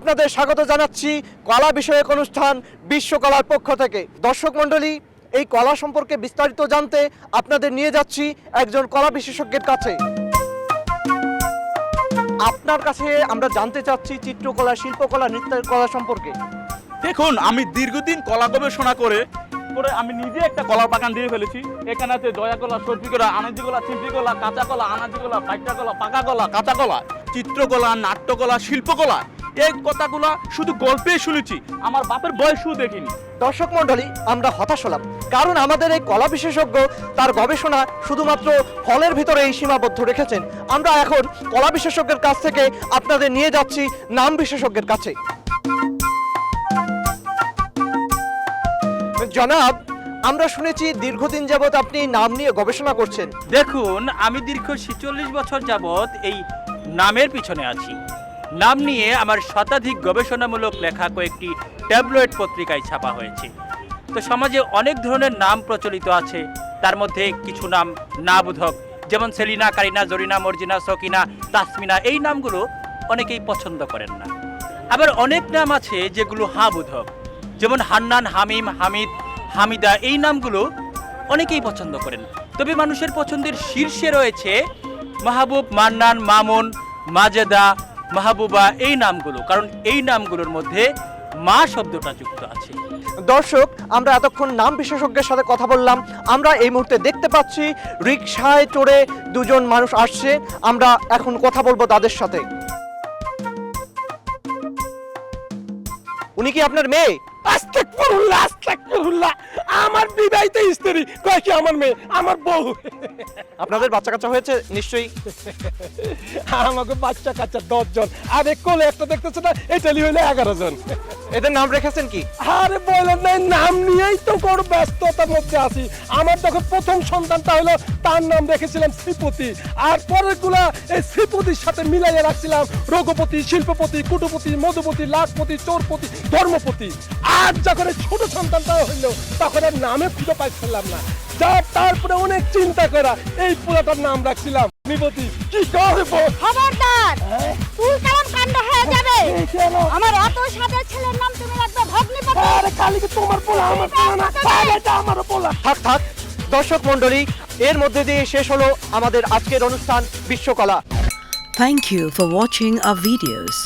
আপনাদের স্বাগত জানাচ্ছি কলা বিষয়ক অনুষ্ঠান বিশ্বকলার পক্ষ থেকে। দর্শক মণ্ডলী, এই কলা সম্পর্কে বিস্তারিত জানতে আপনাদের নিয়ে যাচ্ছি একজন কলা বিশেষজ্ঞের কাছে। আপনার কাছে আমরা জানতে চাচ্ছি চিত্রকলা, শিল্পকলা, নৃত্যের কলা সম্পর্কে। দেখুন, আমি দীর্ঘদিন কলা গবেষণা করে করে আমি নিজে একটা কলার বাগান দিয়ে ফেলেছি। এখানে আছে জয়া কলা সর্পি কলা, আনাজি কলা চিপি কলা, কাঁচা কলা, আনাজি কলা পাইটা কলা, পাকা কলা, কাঁচা কলা, চিত্রকলা, নাট্যকলা, শিল্পকলা। এই কথাগুলো শুধু গল্পে শুনেছি। আমার বাপের বয়সও দেখিনি। দর্শক মণ্ডলী আমরা হতাশ হলাম কারণ আমাদের এই কলা বিশেষজ্ঞ তার গবেষণা শুধুমাত্র ফলের ভিতরে এই সীমাবদ্ধ রেখেছেন। আমরা এখন কলা বিশেষজ্ঞের কাছ থেকে আপনাদের নিয়ে যাচ্ছি নাম বিশেষজ্ঞের কাছে। জনাব আমরা শুনেছি দীর্ঘদিন যাবত আপনি নাম নিয়ে গবেষণা করছেন। দেখুন আমি দীর্ঘ ছেচল্লিশ বছর যাবৎ এই নামের পিছনে আছি। নাম নিয়ে আমার শতাধিক গবেষণামূলক লেখা কয়েকটি ট্যাবলয়েড পত্রিকায় ছাপা হয়েছে। তো সমাজে অনেক ধরনের নাম প্রচলিত আছে। তার মধ্যে কিছু নাম না বোধক যেমন সেলিনা, কারিনা, জরিনা, মর্জিনা, সকিনা, তাসমিনা, এই নামগুলো অনেকেই পছন্দ করেন না। আবার অনেক নাম আছে যেগুলো হাঁ বোধক যেমন হান্নান, হামিম, হামিদ, হামিদা, এই নামগুলো অনেকেই পছন্দ করেন। তবে মানুষের পছন্দের শীর্ষে রয়েছে মাহবুব, মান্নান, মামুন, মাজেদা মাহবুবা এই নামগুলো কারণ এই নামগুলোর মধ্যে মা শব্দটা যুক্ত আছে। দর্শক আমরা এতক্ষণ নাম বিশেষজ্ঞের সাথে কথা বললাম। আমরা এই মুহূর্তে দেখতে পাচ্ছি রিক্সায় চড়ে দুজন মানুষ আসছে। আমরা এখন কথা বলব তাদের সাথে। উনি কি আপনার মেয়ে? আস্তাগফিরুল্লাহ আস্তাগফিরুল্লাহ বিবাহিত স্ত্রী। কয় কি আমার মেয়ে? আমার বউ। আপনাদের বাচ্চা কাচ্চা হয়েছে? নিশ্চয়ই। আমাকে বাচ্চা কাচ্চা দশ জন আর এক কোলে একটা দেখতেছে না? এটা হইলে এগারো জন। এদের নাম রেখেছেন কি? আরে বলেন না নাম নিয়েই তো বড় ব্যস্ততার মধ্যে আছি। আমার যখন প্রথম সন্তানটা হলো তার নাম রেখেছিলাম শ্রীপতি। আর পরেরগুলা এই শ্রীপতির সাথে মিলাইয়া রাখছিলাম। রঘুপতি শিল্পপতি কুটুপতি মধুপতি লাখপতি চোরপতি ধর্মপতি। আর যখন এই ছোট সন্তানটা হইল তখন আর নামে খুঁজে পাইছিলাম না। যা তারপরে অনেক চিন্তা করা এই পুরাটার নাম রাখছিলাম শ্রীপতি। কি করব খবরদার! আমার সাদের ছেলের নাম তুমি রাখবে ভগ্নিপতি। আরে কালকে তোমার পোলা আমার পোলা না। পাগলটা আমার পোলা। থাক থাক। দর্শক মণ্ডলী এর মধ্যে দিয়ে শেষ হলো আমাদের আজকের অনুষ্ঠান বিশ্বকলা। Thank you for watching our videos.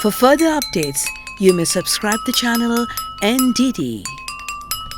For further updates, you may subscribe the channel NDD